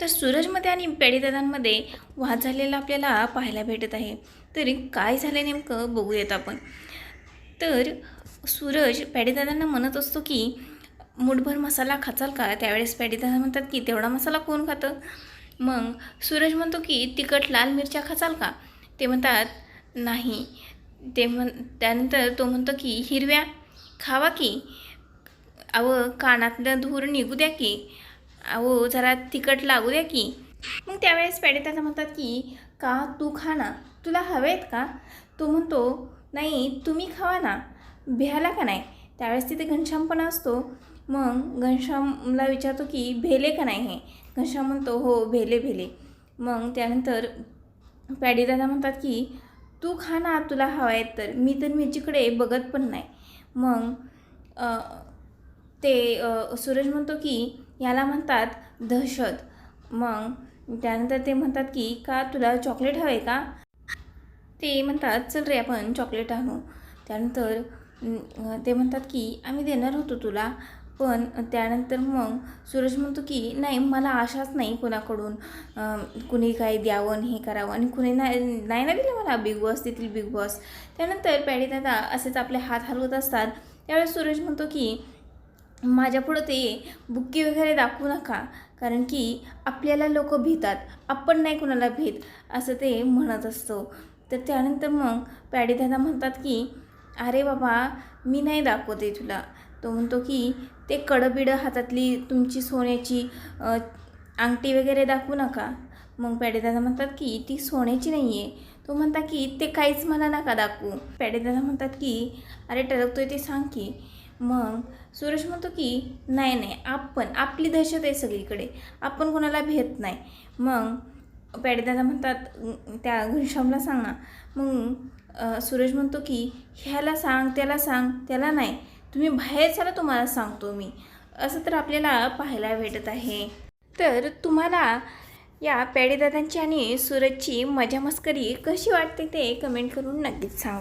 तर सूरजमध्ये आणि पेडीदादांमध्ये वाद झालेला आपल्याला पाहायला भेटत आहे. तरी काय झालं नेमकं बघूयात आपण. तर सूरज पॅडीदादांना म्हणत असतो की मुठभर मसाला खाचाल का? त्यावेळेस पॅडीदादा म्हणतात की तेवढा मसाला कोण खातं? मग सूरज म्हणतो की तिखट लाल मिरच्या खाचाल का? ते म्हणतात नाही. ते म्हण त्यानंतर तो म्हणतो की हिरव्या खावा की? अहो कानातलं धूर निघू द्या की? अहो जरा तिखट लागू द्या की. मग त्यावेळेस पॅडेदादा म्हणतात की का तू खा ना? तुला हवे आहेत का? तो म्हणतो नाही तुम्ही खावा ना. भ्याला का नाही? त्यावेळेस तिथे घनश्याम पण असतो. मग घनश्यामला विचारतो की भेले का नाही हे? घनश्याम म्हणतो हो भेले भेले. मग त्यानंतर पॅडीदादा म्हणतात की तू खा ना तुला हवा आहे तर. मी तर मिरचीकडे बघत पण नाही. मग ते सूरज म्हणतो की याला म्हणतात दहशत. मग त्यानंतर ते म्हणतात की का तुला चॉकलेट हवं आहे का? ते म्हणतात चल रे आपण चॉकलेट आणू. त्यानंतर ते म्हणतात की आम्ही देणार होतो तुला पण त्यानंतर मग सूरज म्हणतो की नाही मला आशाच नाही कोणाकडून कुणी काही द्यावं आणि हे करावं आणि कुणी नाही नाही ना दिलं मला बिग बॉस तेथील बिग बॉस. त्यानंतर पॅडी दादा असेच आपले हात हलवत असतात. त्यावेळेस सूरज म्हणतो की माझ्यापुढं ते बुक्की वगैरे दाखवू नका कारण की आपल्याला लोक भितात. आपण नाही कुणाला भीत असं ते म्हणत असतो. तर त्यानंतर मग पॅडीदादा म्हणतात की अरे बाबा मी नाही दाखवते तुला. तो म्हणतो की ते कडबिडं हातातली तुमची सोन्याची अंगठी वगैरे दाखवू नका. मग पॅडेदादा म्हणतात की ती सोन्याची नाही आहे तो म्हणता की ते काहीच मला नका दाखवू. पॅडेदादा म्हणतात की अरे टरकतोय ते सांग की. मग सुरेश म्हणतो की नाही नाही आपण आपली दहशत आहे सगळीकडे. आपण कोणाला भेट नाही. मग पॅडेदादा म्हणतात त्या घनश्यामला सांग ना. मग सुरेश सूरज म्हणतो की ह्याला सांग त्याला सांग त्याला नाही. तुम्ही बाहेर चला तुम्हाला सांगतो मी. असं तर आपल्याला पाहायला भेटत आहे. तर तुम्हाला या पॅडेदादांची आणि सूरजची मजा मस्करी कशी वाटते ते कमेंट करून नक्कीच सांगा.